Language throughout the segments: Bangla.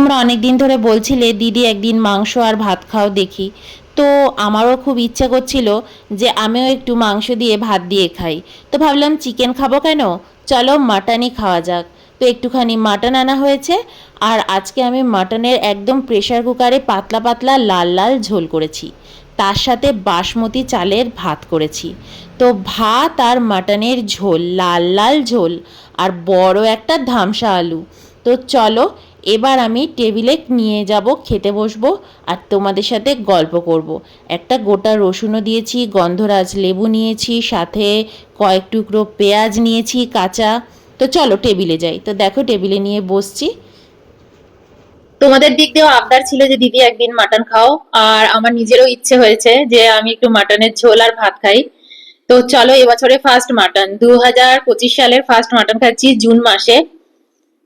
তোমরা অনেক দিন ধরে বলছিলে, দিদি, একদিন মাংস আর ভাত খাও দেখি। তো আমারও খুব ইচ্ছা করছিল যে আমিও একটু মাংস দিয়ে ভাত দিয়ে খাই। তো ভাবলাম, চিকেন খাব কেন? চলো মাটনই খাওয়া যাক। তো একটুখানি মাটন আনা হয়েছে, আর আজকে আমি মাটনের একদম প্রেশার কুকারে পাতলা পাতলা লাল লাল ঝোল করেছি। তার সাথে বাসমতি চালের ভাত করেছি। তো ভাত আর মাটনের ঝোল, লাল লাল ঝোল, আর বড় একটা ধামসা আলু। তো চলো এবার আমি টেবিলে নিয়ে যাব, খেতে বসবো আর তোমাদের সাথে গল্প করব। একটা গোটা রসুনও দিয়েছি, গন্ধরাজ লেবু নিয়েছি, সাথে কয়েক টুকরো পেঁয়াজ নিয়েছি, কাঁচা। তো চলো টেবিলে যাই। তো দেখো টেবিলে নিয়ে বসছি। তোমাদের দিক দিয়েও আবদার ছিল যে দিদি একদিন মাটন খাও। আর আমার নিজেরও ইচ্ছে হয়েছে যে আমি একটু মাটনের ঝোল আর ভাত খাই। তো চলো এবছরে ফার্স্ট মাটন। দু হাজার পঁচিশ সালের ফার্স্ট মাটন খাচ্ছি জুন মাসে।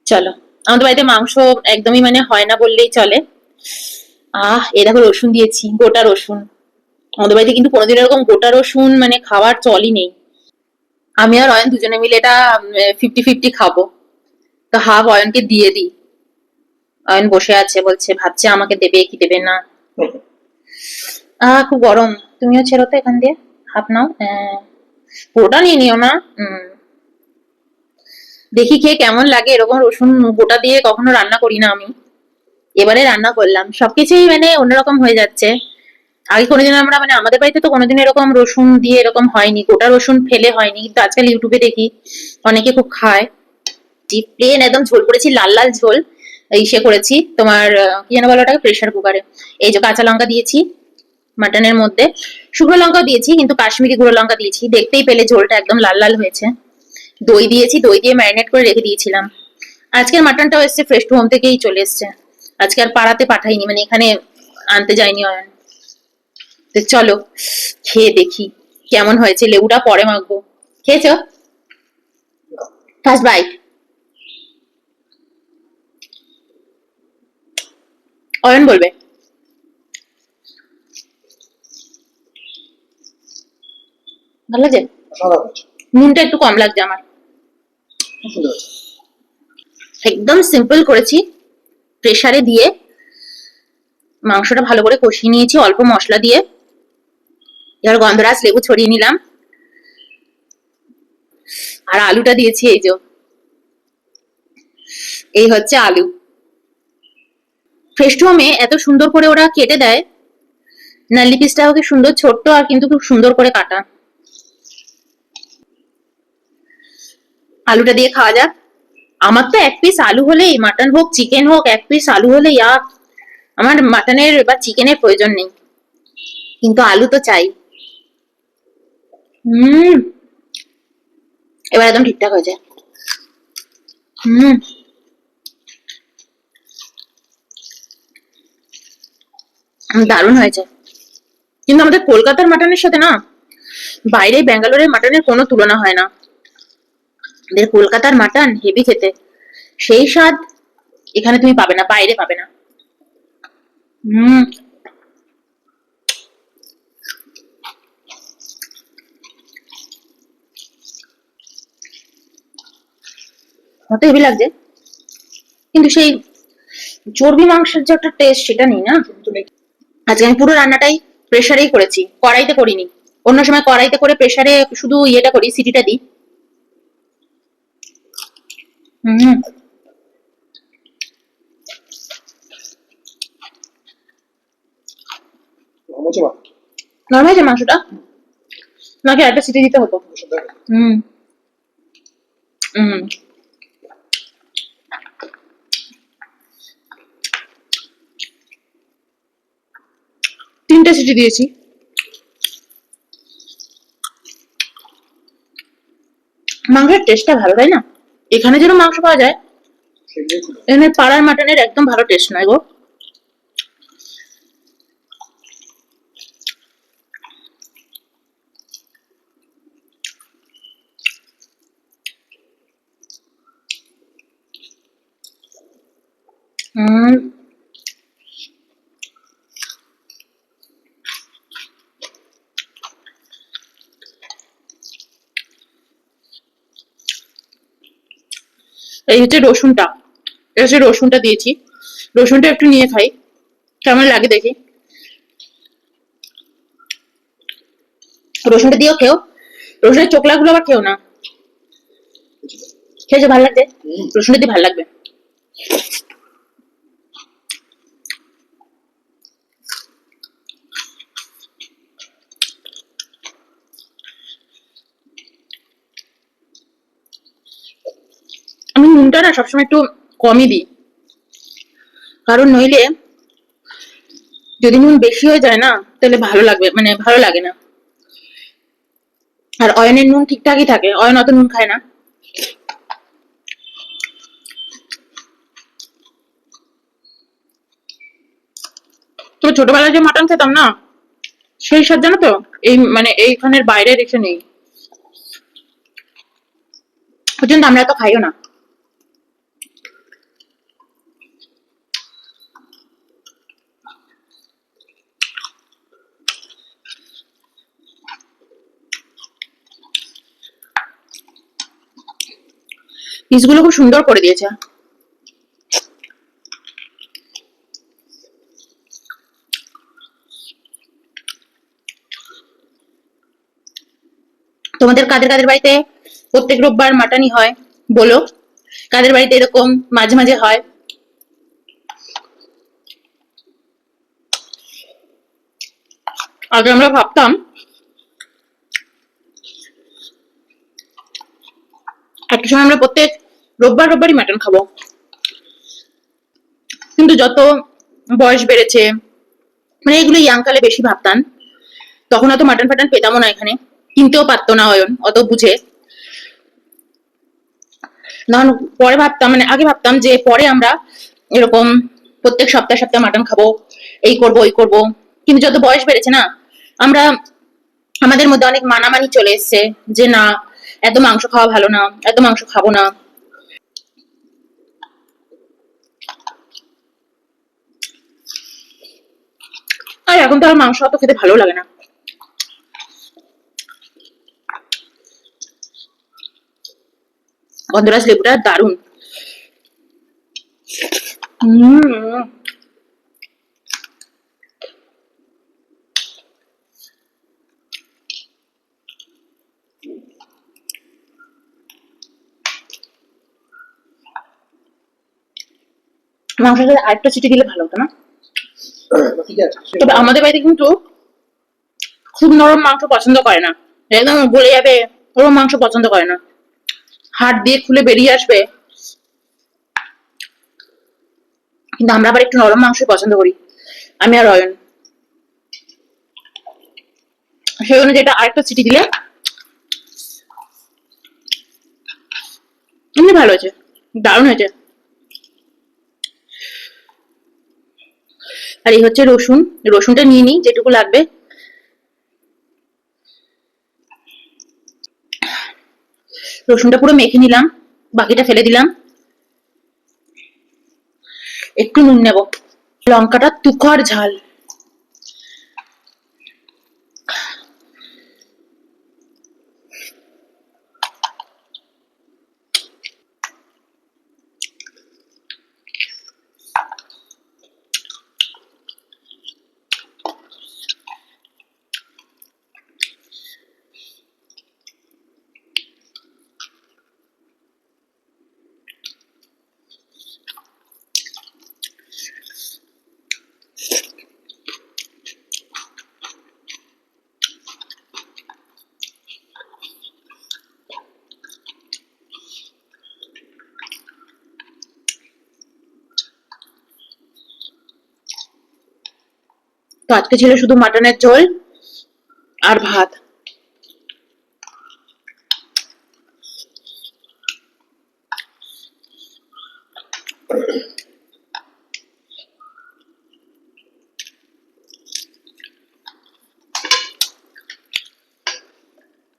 চলো। আমাদের বাড়িতে মাংস একদমই মানে হয় না বললেই চলে। আহ এ দেখো রসুন দিয়েছি, গোটা রসুন। আমাদের বাড়িতে কিন্তু কোনোদিন এরকম গোটা রসুন মানে খাওয়ার চলই নেই। আমি আর অয়ন দুজনে মিলে এটা ফিফটি ফিফটি খাব। তো হাফ অয়নকে দিয়ে দিই। অয়ন বসে আছে, বলছে, ভাবছে আমাকে দেবে কি দেবে না। আহ, খুব গরম। তুমিও ছেড়ো তো এখান দিয়ে। হাফ নাও। হ্যাঁ। পুরোটা নিয়ে নিও না। উম। দেখি খেয়ে কেমন লাগে, এরকম রসুন গোটা দিয়ে কখনো রান্না করি না আমি। এবারে রান্না করলাম। সবকিছুই মানে অন্যরকম হয়ে যাচ্ছে। আগে কোনোদিন আমরা মানে আমাদের বাড়িতে তো কোনোদিন এরকম রসুন দিয়ে এরকম হয়নি, গোটা রসুন ফেলে হয়নি। কিন্তু আজকাল ইউটিউবে দেখি অনেকে খুব খায়। ডিপ প্লেন একদম ঝোল করেছি, লাল লাল ঝোল। ইসে করেছি তোমার কি যেন বলো ওটাকে? প্রেশার কুকারে এই যে কাঁচা লঙ্কা দিয়েছি মাটনের মধ্যে। শুকনো লঙ্কাও দিয়েছি, কিন্তু কাশ্মীরি গুঁড়ো লঙ্কা দিয়েছি। দেখতেই পেলে ঝোলটা একদম লাল লাল হয়েছে। দই দিয়েছি দই দিয়ে ম্যারিনেট করে রেখে দিয়েছিলাম। আজকের মাটনটাও এসছে ফ্রেশ টু হোম থেকেই চলে এসছে। আজকে আর পাড়াতে পাঠাইনি মানে এখানে আনতে যাইনি অয়ন তো চলো খেয়ে দেখি কেমন হয়েছে। লেবুটা পরে মাখবো। খেয়েছো? ফার্স্ট বাইট অয়ন বলবে। ভালো লাগছে। নুনটা একটু কম লাগছে আমার। একদম সিম্পল করেছি। প্রেসারে দিয়ে মাংসটা ভালো করে কষিয়ে নিয়েছি, অল্প মশলা দিয়ে। এবার গন্ধরাজ লেবু ছড়িয়ে নিলাম। আর আলুটা দিয়েছি এই যে। এই হচ্ছে আলু। ফ্রেশ হোমে এত সুন্দর করে ওরা কেটে দেয়। নাল্লি পিসটাও কি সুন্দর ছোট্ট আর কিন্তু খুব সুন্দর করে কাটা। আলুটা দিয়ে খাওয়া যাক। আমার তো এক পিস আলু হলেই মাটন হোক চিকেন হোক, এক পিস আলু হলেই আর আমার মাটনের বা চিকেনের প্রয়োজন নেই। কিন্তু আলু তো চাই। হুম। এবার একদম ঠিকঠাক হয়েছে হুম। দারুণ হয়েছে। কিন্তু আমাদের কলকাতার মাটনের সাথে না, বাইরে ব্যাঙ্গালোরের মাটনের কোনো তুলনা হয় না। কলকাতার মাটন হেভি খেতে। সেই স্বাদ এখানে তুমি পাবে না, বাইরে পাবে না। হুম। কত হেভি লাগছে। কিন্তু সেই চর্বি মাংসের যে একটা টেস্ট সেটা নেই না? আজকে আমি পুরো রান্নাটাই প্রেসারেই করেছি, কড়াইতে করিনি। অন্য সময় কড়াইতে করে প্রেসারে শুধু ইয়েটা করি, সিটিটা দিই। হুম নরম হয়েছে মাংসটা নাকি একটা সিটি দিতে হতো। হুম। হুম। তিনটে সিটি দিয়েছি। মাংসের টেস্টটা ভালো তাই না? এখানে যেন মাংস পাওয়া যায়। এখানে পাড়ার মাটনের একদম ভালো টেস্ট নয় গো হুম এই হচ্ছে রসুনটা। এটা হচ্ছে রসুনটা দিয়েছি। রসুনটা একটু নিয়ে খাই। কেমন লাগে দেখি। রসুনটা দিয়েও খেও। রসুনের চোকলাগুলো আবার খেও না। খেয়েছো ভালো লাগবে রসুনটা দিয়ে ভালো লাগবে আমি নুনটা না সবসময় একটু কমই দিই। কারণ নইলে যদি নুন বেশি হয়ে যায় না, তাহলে ভালো লাগবে মানে ভালো লাগে না। আর অয়নের নুন ঠিকঠাকই থাকে, অয়ন অত নুন খায় না। তো ছোটবেলায় যে মাটন খেতাম না, সেই স্বাদ জানো তো? এই মানে এইখানের বাইরে রেখে নেই। জন্য আমরা তো খাইও না। পিসগুলো খুব সুন্দর করে দিয়েছে। তোমাদের কাদের কাদের বাড়িতে প্রত্যেক রোববার মাটনই হয়, বলো? কাদের বাড়িতে এরকম মাঝে মাঝে হয়? আগে আমরা ভাবতাম, একটা সময় আমরা প্রত্যেক রোববার রোববারই মাটন খাব। কিন্তু যত বয়স বেড়েছে মানে এগুলো ইয়াংকালে বেশি ভাবতাম, তখন অত মাটন ফাটন পেতামও না এখানে। কিনতেও পারতো না অয়ন, অত বুঝে। তখন পরে ভাবতাম মানে আগে ভাবতাম যে পরে আমরা এরকম প্রত্যেক সপ্তাহে সপ্তাহে মাটন খাব, এই করব, ওই করব। কিন্তু যত বয়স বেড়েছে না, আমরা আমাদের মধ্যে অনেক মানামানি চলে এসেছে যে না, এত মাংস খাওয়া ভালো না, এত মাংস খাব না আর এখন তো আর মাংস অত খেতে ভালো লাগে না। গন্ধরাজ লেবুটা দারুণ। মাংসের আরেকটা চিটি দিলে ভালো হতো না? ঠিক আছে তবে আমাদের বাড়িতে কিন্তু খুব নরম মাংস পছন্দ করে না। একদম গলে যাবে ওরম মাংস পছন্দ করে না। হাড় দিয়ে খুলে বেরিয়ে আসবে। কিন্তু আমরা আবার একটু নরম মাংস পছন্দ করি। আমি আর অয়ন সেই অনুযায়ী এটা আরেকটা চিটি দিলে এমনি ভালো হয়েছে। দারুণ হয়েছে। আর এই হচ্ছে রসুন। রসুনটা নিয়ে নিই, যেটুকু লাগবে। রসুনটা পুরো মেখে নিলাম, বাকিটা ফেলে দিলাম। একটু নুন নেব। লঙ্কাটা তুখর ঝাল। আজকে ছিল? শুধু মাটনের ঝোল আর ভাত।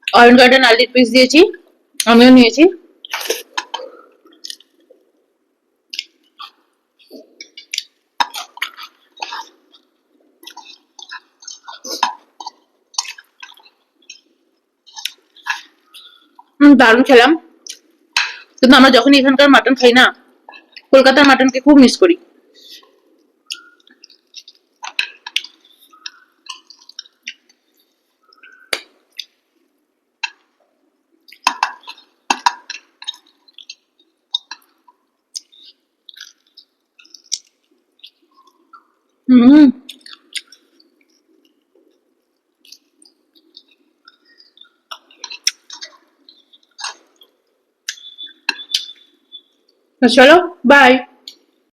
অরেঞ্জ গার্ডেন আলডির পিস দিয়েছি আমিও নিয়েছি। দারুণ খেলাম। কিন্তু আমরা যখন এখানকার মাটন খাই না, কলকাতার মাটনকে খুব মিস করি। হুম। চলো বাই